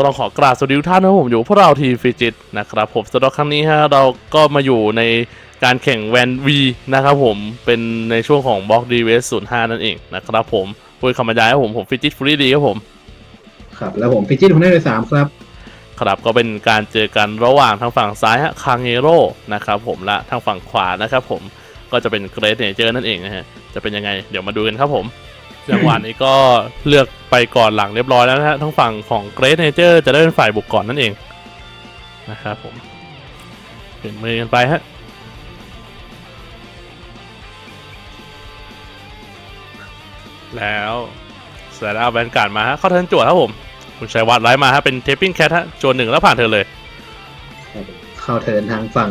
ก็ต้องขอกราบสวัสดีทุกท่านนะครับผมอยู่พวกเราทีฟิจิตนะครับผมสำหรับครั้งนี้ฮะเราก็มาอยู่ในการแข่งแวนวีนะครับผมเป็นในช่วงของบล็อกดีเวสศูนย์ห้านั่นเองนะครับผมพูดคำบรรยายครับผมผมฟิจิตฟรีดีครับผม ครับแล้วผมพิจิตคนได้เลยสามครับ ครับก็เป็นการเจอกันระหว่างทางฝั่งซ้ายฮะคางเฮโร่นะครับผมและทางฝั่งขวานะครับผมก็จะเป็นเกรดเนเจอร์นั่นเองนะฮะจะเป็นยังไงเดี๋ยวมาดูกันครับผม จังหวะนี้ก็เลือกไปก่อนหลังเรียบร้อยแล้วนะฮะทางฝั่งของเกรดเนเจอร์จะได้เป็นฝ่ายบุกก่อนนั่นเองนะครับผมเปลี่ยนมือกันไปฮะแล้วเสร็จแล้วเอาแบนการ์ดมาฮะเข้าเทิร์นจั่วครับผม คุณชัยวัฒน์ไลฟ์มาฮะเป็นเทปปิ้งแคทฮะจวนหนึ่งแล้วผ่านเธอเลย เข้าเทิร์นทางฝั่ง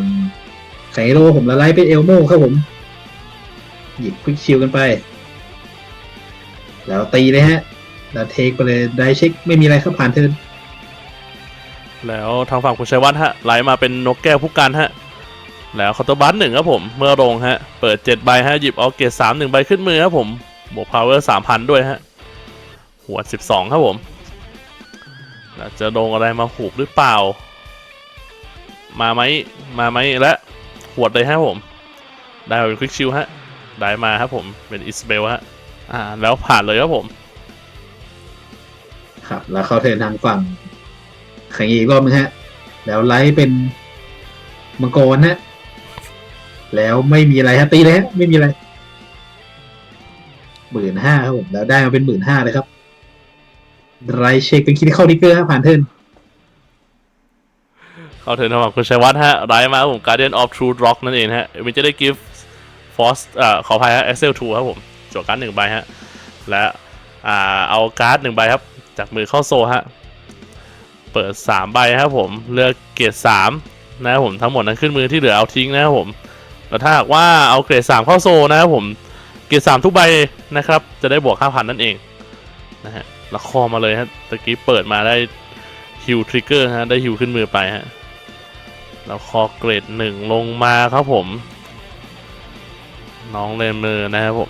ไคโรผมละไล่เป็นเอลโมครับผม หยิบควิกชิลกันไป แล้วตีเลยฮะ แล้วเทคไปเลยได้เช็คไม่มีอะไรครับผ่านเทินแล้วทางฝั่งคุณชัยวัฒน์ฮะไลฟ์มาเป็นนกแก้วผู้กันฮะ แล้วคอตบัสหนึ่งครับผม เมื่อลงฮะ เปิดเจ็ดใบฮะ หยิบเอาเกตสามหนึ่งใบขึ้นมือครับผม บวกพาวเวอร์สามพันด้วยฮะ หัวสิบสองครับผมแล้วจะลงอะไรมาหูกหรือเปล่า มาไหมมาไหมและหวดเลยฮะผม ได้มาเป็นควิกชิลฮะ ได้มาครับผมเป็นอิสเบลฮะ อ่า แล้วผ่านเลยครับผม ครับ แล้วเข้าเทิร์นทางฝั่งแข่งอีกรอบนึงฮะ แล้วไล่เป็นมังกรฮะ แล้วไม่มีอะไรฮะตีเลยฮะ ไม่มีอะไรหมื่นห้าครับผม แล้วได้มาเป็นหมื่นห้าเลยครับไรเช็คเป็นคิดเข้าดิกเกอร์ฮะผ่านเทิร์นเข้าเทิร์นทางฝั่งคุณชัยวัฒน์ฮะไลฟ์มาครับผม Guardian of True Rock นั่นเองฮะมันจะได้ gift Force เอ่อขออภัยฮะ Excel 2ครับผม จวดการ์ดหนึ่งใบฮะ และอ่าเอาการ์ดหนึ่งใบครับ จากมือเข้าโซฮะ เปิด3ใบครับผม เลือกเกรด3นะครับผมทั้งหมดนั้นขึ้นมือที่เหลือเอาทิ้งนะครับผม แล้วถ้าหากว่าเอาเกรด3เข้าโซนะครับผมเกรด3ทุกใบนะครับ จะได้บวก5,000นั่นเองนะฮะแล้วคอมาเลยฮะตะกี้เปิดมาได้ฮิวทริกเกอร์ฮะได้ฮิวขึ้นมือไปฮะแล้วคอเกรดหนึ่งลงมาครับผม น้องเลนมือนะครับผม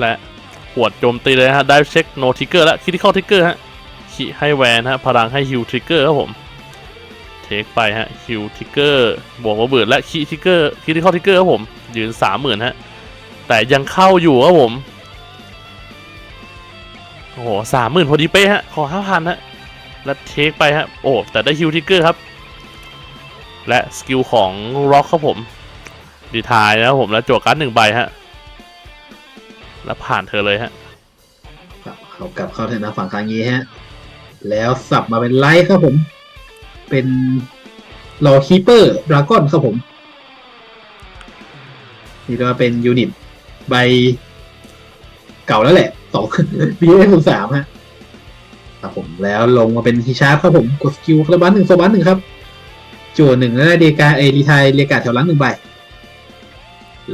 และหวดโจมตีเลยฮะได้เช็คโนทิกเกอร์และคิดที่เข้าทิกเกอร์ฮะขีให้แวนฮะพลังให้ฮิวทิกเกอร์ครับผมเทคไปฮะฮิวทิกเกอร์บวกระเบิดและคีทิกเกอร์คิดเข้าทิกเกอร์ครับผมยืนสามหมื่นฮะแต่ยังเข้าอยู่ครับผมโอ้โหสามหมื่นพอดีเป๊ะฮะขอห้าพันฮะแล้วเทคไปฮะโอ้แต่ได้ฮิวทิกเกอร์ครับ และสกิลของร็อกครับผมดีทายนะครับผมแล้วจั่วการ์ดหนึ่งใบฮะ แล้วผ่านเธอเลยฮะครับเขากลับเข้าเทิร์นทาฝั่งคางยีฮะ แล้วสับมาเป็นไลท์ครับผม เป็นลอคีเปอร์ดราก้อนครับผม นี่ก็เป็นยูนิตใบเก่าแล้วแหละสองบีเอสสามฮะครับผมแล้วลงมาเป็นทีชาร์ครับผมกดสกิลคาราบันหนึ่งโซบันหนึ่งครับจั่วหนึ่งแล้วเดกาเอรีไทยเรียกาแถวหลังหนึ่งใบ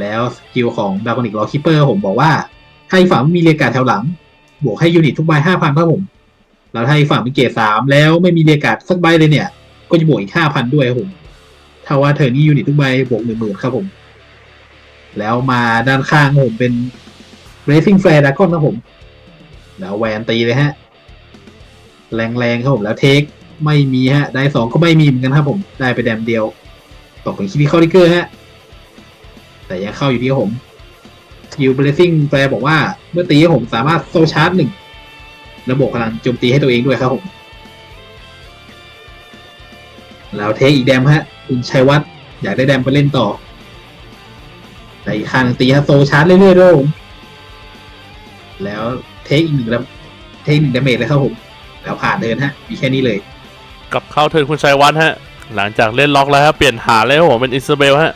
แล้วสกิลของดาร์กอนิกลอคีเปอร์ผมบอกว่า ถ้าอีกฝั่งมีเรียกาแถวหลัง บวกให้ยูนิตทุกใบห้าพันครับผม แล้วถ้าอีกฝั่งมีเกรดสามแล้วไม่มีเรียกาสักใบเลยเนี่ย ก็จะบวกอีกห้าพันด้วยครับผมถ้าว่าเธอนี่ยูนิตทุกใบบวกหนึ่งหมื่นครับผม แล้วมาด้านข้างผมเป็น Racing Flare Dragon ครับผม แล้วแวนตีเลยฮะ แรงๆครับผม แล้วเทคไม่มีฮะ ได้สองก็ไม่มีเหมือนกันครับผม ได้ไปแดมเดียว ตกเป็นคิดที่เข้าดิเกอร์ฮะ แต่ยังเข้าอยู่ที่ครับผม สกิล Blazing Flare บอกว่า เมื่อตีผมสามารถโซชาร์จหนึ่งระบบพลังโจมตีให้ตัวเองด้วยครับผม แล้วเทคอีกแดมฮะ คุณชัยวัฒน์อยากได้แดมไปเล่นต่อแต่อีกข้างตีฮะโซชาร์จเรื่อยๆด้วยครับผมแล้วเทคอีกหนึ่งดาเทคหนึ่งดาเมจเลยครับผม แล้วผ่านเดินฮะ มีแค่นี้เลย กลับเข้าเทิร์นคุณชัยวัฒน์ฮะ หลังจากเล่นล็อกแล้วฮะ เปลี่ยนหาเลยครับผมเป็นอิสเบลฮะ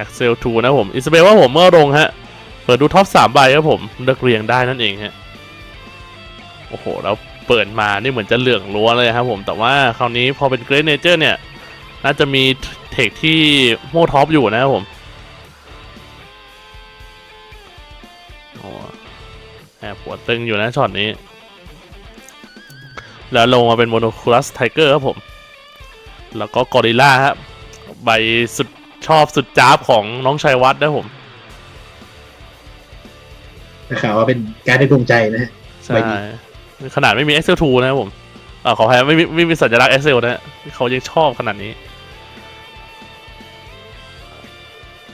Excel 2นะผมอิสเบลว่าผมเมื่อลงฮะ เปิดดูท็อปสามใบครับผมเลือกเรียงได้นั่นเองฮะ โอ้โห แล้วเปิดมานี่เหมือนจะเหลืองล้วนเลยครับผม แต่ว่าคราวนี้พอเป็นเกร t เนเจอร์เนี่ย น่าจะมีเทคที่โม่ท็อปอยู่นะครับผมโอ้แอบหัวตึงอยู่นะช็อตนี้ แล้วลงมาเป็นโมโนคูลัสไทเกอร์ครับผม แล้วก็กอริลล่าครับใบสุด ชอบสุดจ้าบของน้องชัยวัฒน์นะครับผมนะครับว่าเป็นการได้ดวงใจนะฮะ ใช่ ไว้ดี ขนาดไม่มี Excel 2 นะครับผมอ่าขออภัยไม่มีไม่มีสัญลักษณ์ Excel นะฮะเขายังชอบขนาดนี้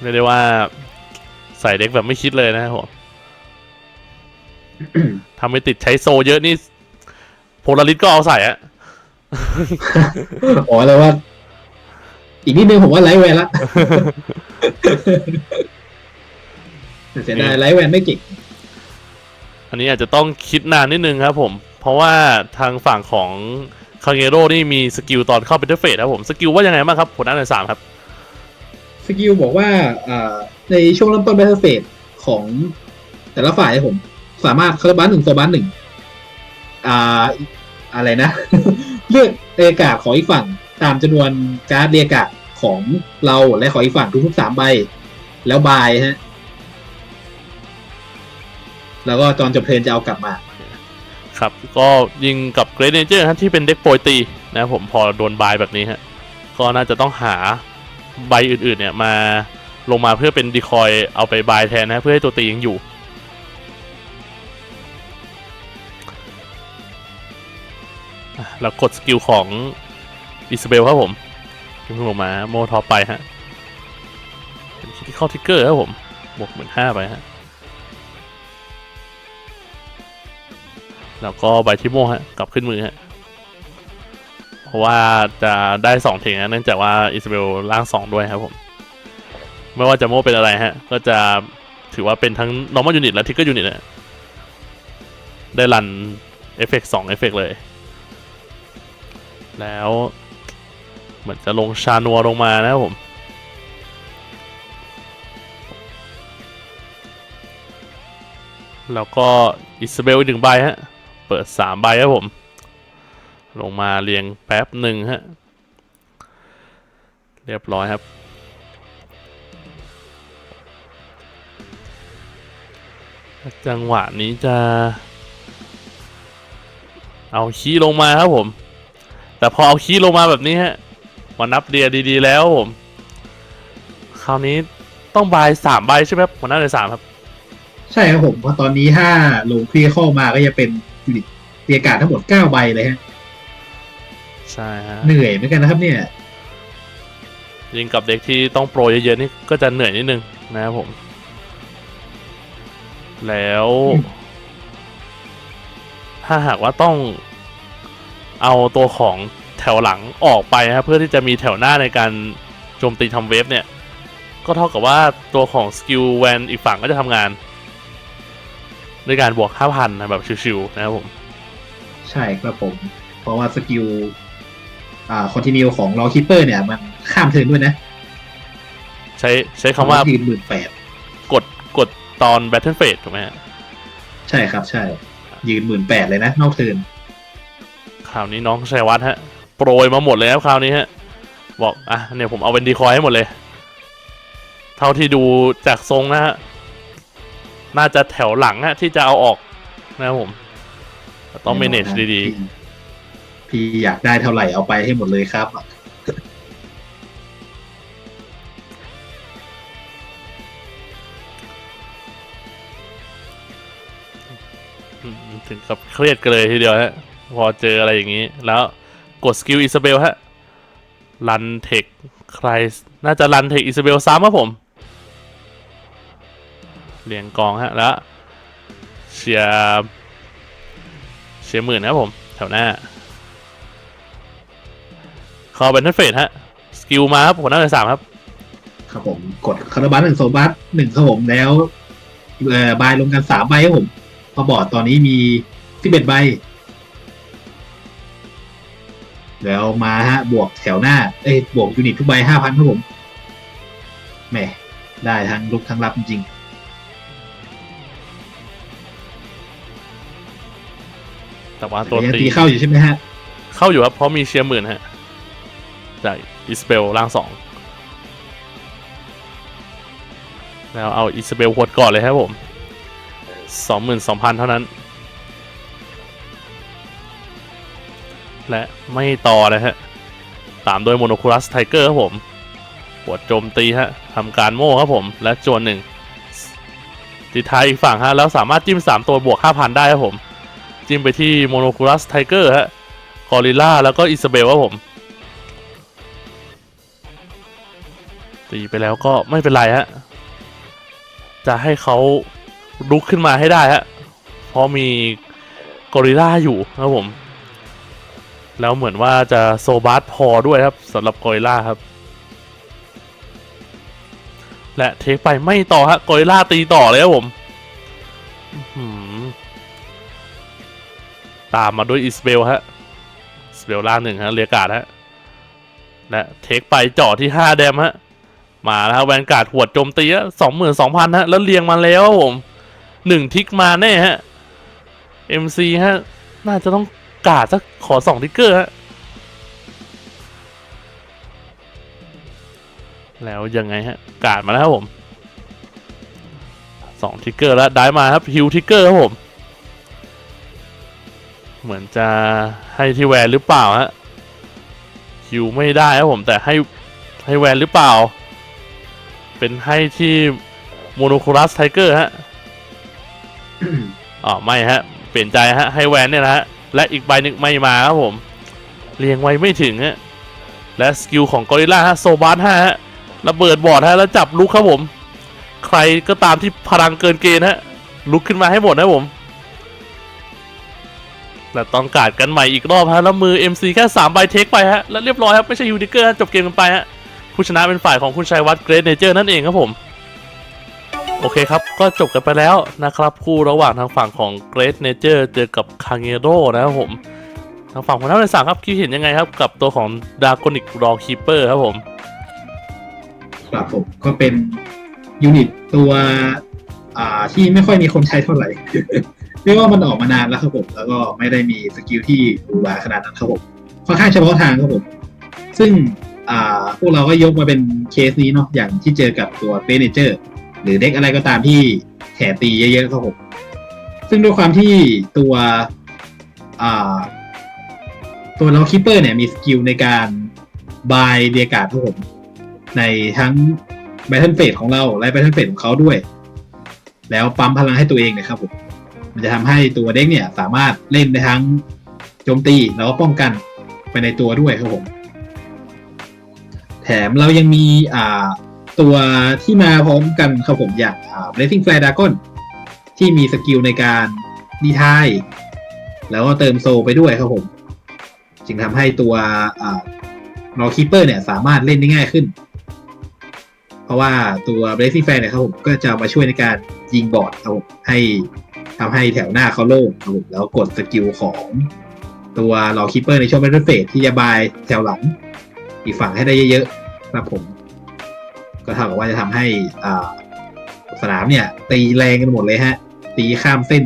เรียกได้ว่าใส่เด็กแบบไม่คิดเลยนะครับผม ทำไม่ติดใช้โซเยอะนี่โพลาริสก็เอาใส่อะ อ๋อแล้วว่า อีกนิดนึงผมว่าไลท์แวนละเสียดายไลท์แวนไม่เก่งอันนี้อาจจะต้องคิดนานนิดนึงครับผม เพราะว่าทางฝั่งของคาเงโร่นี่มีสกิลตอนเข้าเป็นเฟสครับผม สกิลว่ายังไงบ้างครับผลอันดับสามครับ สกิลบอกว่าอ่าในช่วงเริ่มต้นแบทเทิลเฟสของแต่ละฝ่ายครับผม สามารถคาร์บันหนึ่งโซบันหนึ่งอ่าอะไรนะ เลือกเรียกการ์ดของอีกฝั่ง ตามจำนวนการ์ดเรียกการ์ดของเราและของอีกฝั่งทุกๆสามใบ แล้วบายฮะ แล้วก็ตอนจบเพลนจะเอากลับมา ครับ ก็ยิงกับเกรดเนเจอร์ฮะที่เป็นเด็กโปรยตีนะครับผมพอโดนบายแบบนี้ฮะ ก็น่าจะต้องหาใบอื่นๆ เนี่ยมาลงมาเพื่อเป็นดีคอยเอาไปบายแทนนะเพื่อให้ตัวตียังอยู่แล้วกดสกิลของ อิสเบลครับผมยิงลงมาโมท็อปไปฮะเป็นคิดที่เข้าทิกเกอร์ครับผมบวกหมื่นห้าไปฮะแล้วก็ใบที่โมฮะกลับขึ้นมือฮะเพราะว่าจะได้สองเทงนะเนื่องจากว่าอิสเบลล่างสองด้วยครับผมไม่ว่าจะโมเป็นอะไรฮะ ก็จะถือว่าเป็นทั้ง normal unit และ trigger unit นะได้รันเอฟเฟกสองเอฟเฟกต์เลย แล้ว เหมือนจะลงชานัวลงมานะครับผมแล้วก็อิสเบลอีกหนึ่งใบฮะ เปิดสามใบครับผม ลงมาเรียงแป๊บหนึ่งฮะ เรียบร้อยครับ จังหวะนี้จะ เอาคีลงมาครับผม แต่พอเอาคีลงมาแบบนี้ฮะ มานับเรียดีๆแล้วผม คราวนี้ต้องบายสามใบใช่ไหมครับมันน่าจะสามครับ ใช่ครับผมเพราะตอนนี้ถ้าลงคลีเข้ามาก็จะเป็นยูนิตเรียกการ์ดทั้งหมดเก้าใบเลยฮะ ใช่ฮะเหนื่อยเหมือนกันนะครับเนี่ย ยิงกับเด็กที่ต้องโปรเยอะๆนี่ก็จะเหนื่อยนิดนึงนะครับผม แล้ว อืม ถ้าหากว่าต้องเอาตัวของ แถวหลังออกไปนะครับเพื่อที่จะมีแถวหน้าในการโจมตีทำเวฟเนี่ย ก็เท่ากับว่าตัวของสกิลแวนอีกฝั่งก็จะทำงานด้วยการบวก 5,000นะแบบชิวๆนะครับผม ใช่ครับผม เพราะว่าสกิลอ่าคอนติเนียของลอคิปเปอร์เนี่ยมันข้ามเทิร์นด้วยนะ ใช้ใช้คำว่ายืนหมื่นแปดกดกดตอน Battle Phase ถูกไหมฮะใช่ครับใช่ ยืนหมื่นแปดเลยนะ นอกเทิร์นคราวนี้น้องชัยวัฒน์ฮะ โปรยมาหมดเลยครับคราวนี้ฮะ บอกอะเนี่ยผมเอาเป็นดีคอยให้หมดเลย เท่าที่ดูจากทรงนะฮะ น่าจะแถวหลังฮะที่จะเอาออกนะครับผม ต้อง manage ดีพี่พี่อยากได้เท่าไหร่เอาไปให้หมดเลยครับๆอืมถึงกับเครียดกันเลยทีเดียวฮะ พอเจออะไรอย่างนี้ แล้ว กดสกิลอิซาเบลฮะรันเทคใครน่าจะรันเทคอิซาเบลซ้ำครับผม เรียงกองฮะแล้วเชียร์เชียร์หมื่นครับผม แถวหน้าคอเป็นทัฟเฟสฮะ สกิลมาครับหัวหน้าเลยสามครับ ครับผมกดคาร์บัสหนึ่งโซบัสหนึ่งครับผมแล้วเอ่อบายรวมกันสามใบครับผมพอบอร์ดตอนนี้มีสิบเอ็ดใบ แล้วมาฮะบวกแถวหน้า เอ้ยบวกยูนิตทุกใบห้าพันครับผมแหมได้ทั้งลุกทั้งรับจริงแต่ว่าๆตัวแต่ยังตีตีเข้าอยู่ใช่ไหมฮะ เข้าอยู่ครับเพราะมีเชียร์หมื่นฮะจากอิสเบลร่างสองแล้วเอาอิสเบลหวดก่อนเลยครับผมสองหมื่นสองพันเท่านั้น และไม่ต่อเลยฮะ ตามโดยโมโนคูลัสไทเกอร์ครับผมหัวดโจมตีฮะทำการโม่ครับผม และจวนหนึ่งติดท้ายอีกฝั่งฮะ แล้วสามารถจิ้ม 3 ตัวบวก 5,000 ได้ครับผม จิ้มไปที่โมโนคูลัสไทเกอร์ฮะกอริล่าแล้วก็อิซาเบลครับผม ตีไปแล้วก็ไม่เป็นไรฮะ จะให้เขาลุกขึ้นมาให้ได้ฮะ เพราะมีกอริล่าอยู่ครับผม แล้วเหมือนว่าจะโซบาสพอด้วยครับสำหรับกอริล่าครับ และเทคไปไม่ต่อฮะกอริล่าตีต่อเลยครับผมตามมาด้วยอิสเบลฮะสเบลล่าหนึ่งฮะเรียกาดฮะและเทคไปเจาะที่ห้าแดมฮะมาแล้วแวนการ์ดหวดโจมตีฮะสองหมื่นสองพันฮะ แล้วเรียงมาแล้วผมหนึ่งทิกมาแน่ฮะ MC ฮะ น่าจะต้อง กาดสักขอสองทิกเกอร์ฮะแล้วยังไงฮะ กาดมาแล้วครับผมสองทิกเกอร์แล้วได้มาครับฮิวทิกเกอร์ครับผม เหมือนจะให้ที่แวนหรือเปล่าฮะฮิวไม่ได้ครับผมแต่ให้ให้แวนหรือเปล่า เป็นให้ที่โมโนคูลัสไทเกอร์ฮะ อ๋อ ไม่ฮะ เปลี่ยนใจฮะ ให้แวนเนี่ยนะฮะ และอีกใบหนึ่งไม่มาครับผมเรียงไว้ไม่ถึงฮะและสกิลของกอริลลาฮะโซบาสฮะระเบิดบอร์ดฮะแล้วจับลุกครับผม ใครก็ตามที่พลังเกินเกณฑ์ฮะลุกขึ้นมาให้หมดนะผมและต้องการกันใหม่อีกรอบฮะแล้วมือ MC แค่3ใบเทคไปฮะแล้วเรียบร้อยครับไม่ใช่ยูนิเกอร์จบเกมกันไปฮะผู้ชนะเป็นฝ่ายของคุณชัยวัฒน์เกรดเนเจอร์นั่นเองครับผม โอเคครับ ก็จบกันไปแล้วนะครับ คู่ระหว่างทางฝั่งของ Great Nature เจอกับ k a n g e r o นะครับผม ทางฝั่งของท่านในสั่งครับคิดเห็นยังไงครับ กับตัวของ Draconic Raw Keeper ครับผมครับผมก็เป็นยูนิตตัวอ่าที่ไม่ค่อยมีคนใช้เท่าไหร่ เรียกว่ามันออกมานานแล้วครับผม แล้วก็ไม่ได้มีสกิลที่หรูหราขนาดนั้นครับผมค่อนข้างเฉพาะทางครับผม ซึ่งอ่าพวกเราก็ยกมาเป็นเคสนี้เนาะอย่างที่เจอกับตัวเ a เนเจอร์ หรือเด็กอะไรก็ตามที่แถตีเยอะๆครับผมซึ่งด้วยความที่ตัวตัวเราคิปเปอร์เนี่ยมีสกิลในการบายเดียกาดครับผมในทั้งแบทเทิลเฟสของเราและแบทเทิลเฟสของเขาด้วย แล้วปั๊มพลังให้ตัวเองนะครับผมมันจะทำให้ตัวเด็กเนี่ยสามารถเล่นได้ทั้งโจมตีแล้วก็ป้องกันไปในตัวด้วยครับผม แถมเรายังมีอ่า ตัวที่มาพร้อมกันครับผมอย่างอ่า Blazing Flare Dragon ที่มีสกิลในการดีทายแล้วก็เติมโซไปด้วยครับผม จึงทำให้ตัวอ่ารอคีเปอร์เนี่ยสามารถเล่นได้ง่ายขึ้น เพราะว่าตัว Blazing Flare เนี่ยครับผมก็จะมาช่วยในการยิงบอร์ดครับผมให้ทำให้แถวหน้าเขาโล่งครับผมแล้วกดสกิลของตัวรอคีเปอร์ในช่วง Battle Phase ที่จะบายแถวหลัง อีกฝั่งให้ได้เยอะๆครับผม ก็เท่ากับว่าจะทำให้สนามเนี่ย ตีแรงกันหมดเลยฮะ ตีข้ามเส้น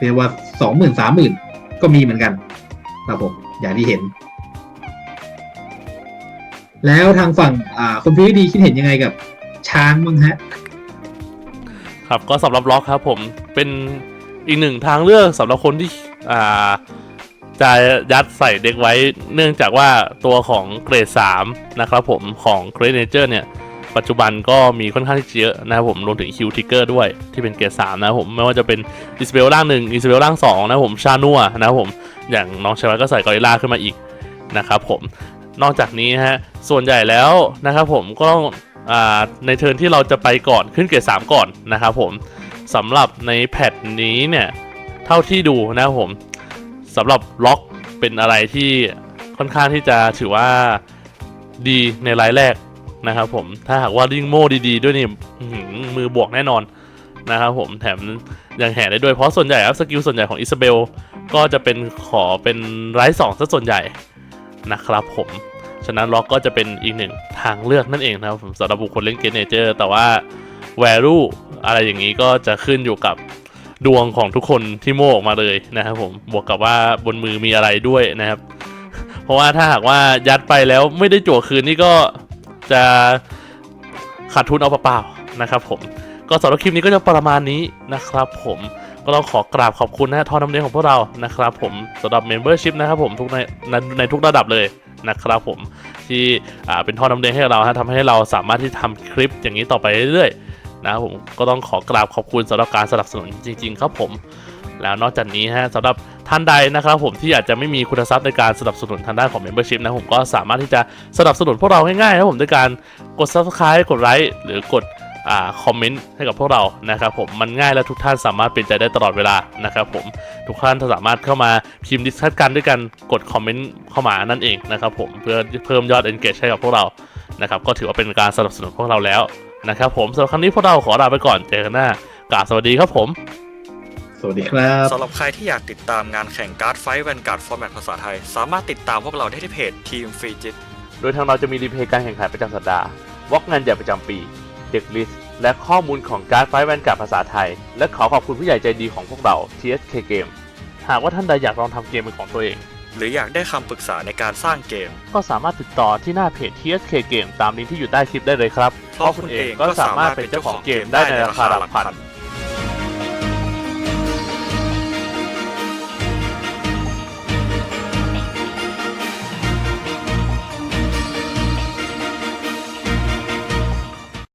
เรียกว่าสองหมื่นสามหมื่นก็มีเหมือนกันครับผมอย่างที่เห็น แล้วทางฝั่งอ่าคนพิวดีคิดเห็นยังไงกับช้างบ้างฮะ ครับก็สำหรับล็อกครับผมเป็นอีกหนึ่งทางเลือกสำหรับคนที่อ่าจะยัดใส่เด็กไว้เนื่องจากว่าตัวของเกรด 3 นะครับผมของ Great Nature เนี่ย ปัจจุบันก็มีค่อนข้างที่เยอะนะครับผมรวมถึงคิวทิกเกอร์ด้วยที่เป็นเกรด3นะครับผมไม่ว่าจะเป็นอิสเบลร่างหนึ่งอิสเบลร่าง2นะครับผมชานัวนะครับผมอย่างน้องชายวัก็ใส่กอริลลาขึ้นมาอีกนะครับผมนอกจากนี้ฮะส่วนใหญ่แล้วนะครับผมก็ต้องในเทิร์นที่เราจะไปก่อนขึ้นเกรด3ก่อนนะครับผมสำหรับในแพทนี้เนี่ยเท่าที่ดูนะครับผมสำหรับล็อกเป็นอะไรที่ค่อนข้างที่จะถือว่าดีในรายแรก นะครับผมถ้าหากว่าลิงโม่ดีๆด้วยนี่มือบวกแน่นอนนะครับผมแถมยังแห่ได้ด้วยเพราะส่วนใหญ่ครับสกิลส่วนใหญ่ของอิซาเบลก็จะเป็นขอเป็นไร้สองซะส่วนใหญ่นะครับผมฉะนั้นล็อกก็จะเป็นอีกหนึ่งทางเลือกนั่นเองนะครับผมสำหรับบุคคลเล่นเกมเนเจอร์ แต่ว่า value อะไรอย่างนี้ก็จะขึ้นอยู่กับดวงของทุกคนที่โม่ออกมาเลยนะครับผมบวกกับว่าบนมือมีอะไรด้วยนะครับ เพราะว่าถ้าหากว่ายัดไปแล้วไม่ได้จั่วคืนนี่ก็ จะขาดทุนเอาเปล่าๆนะครับผมก็สำหรับคลิปนี้ก็จะประมาณนี้นะครับผมก็ต้องขอกราบขอบคุณนะทอน้ำเลี้ยงของพวกเรานะครับผมสำหรับ Membership นะครับผมทุกในในในทุกระดับเลยนะครับผมที่เป็นท่อน้ำเลี้ยงให้เราฮะทำให้เราสามารถที่ทำคลิปอย่างนี้ต่อไปเรื่อยๆนะครับผมก็ต้องขอกราบขอบคุณสำหรับการสนับสนุนจริง ๆ ครับผม แล้วนอกจากนี้ฮะสำหรับท่านใดนะครับผมที่อาจจะไม่มีคุณทรัพย์ในการสนับสนุนทางด้านของ Membership นะผมก็สามารถที่จะสนับสนุนพวกเราง่ายๆนะผมด้วยการกด Subscribe กดไลค์หรือกดอ่าคอมเมนต์ให้กับพวกเรานะครับผมมันง่ายและทุกท่านสามารถเปลี่ยนใจได้ตลอดเวลานะครับผมทุกท่านสามารถเข้ามาพิมพ์ดิสคัทกันด้วยกันกดคอมเมนต์เข้ามานั่นเองนะครับผมเพื่อเพิ่มยอด engage ให้กับพวกเรานะครับก็ถือว่าเป็นการสนับสนุนพวกเราแล้วนะครับผมสำหรับครั้งนี้พวกเราขอลาไปก่อนเจอกันหน้ากาสวัสดีครับผม สวัสดีครับสำหรับใครที่อยากติดตามงานแข่งการ์ดไฟท์แวนการ์ดฟอร์แมตภาษาไทย สามารถติดตามพวกเราได้ที่เพจทีมฟรีจิตโดยทางเราจะมีรีเพย์การแข่งขันประจำสัปดาห์วอกงานใหญ่ประจำปีเด็กลิสต์และข้อมูลของการ์ดไฟแวนการ์ดภาษาไทย และขอขอบคุณผู้ใหญ่ใจดีของพวกเรา TSK Game หากว่าท่านใดอยากลองทำเกมเป็นของตัวเอง หรืออยากได้คำปรึกษาในการสร้างเกม ก็สามารถติดต่อที่หน้าเพจ TSK Game ตามลิงก์ที่อยู่ใต้คลิปได้เลยครับเพราะคุณเองก็สามารถเป็นเจ้าของเกมได้ในราคาหลักพัน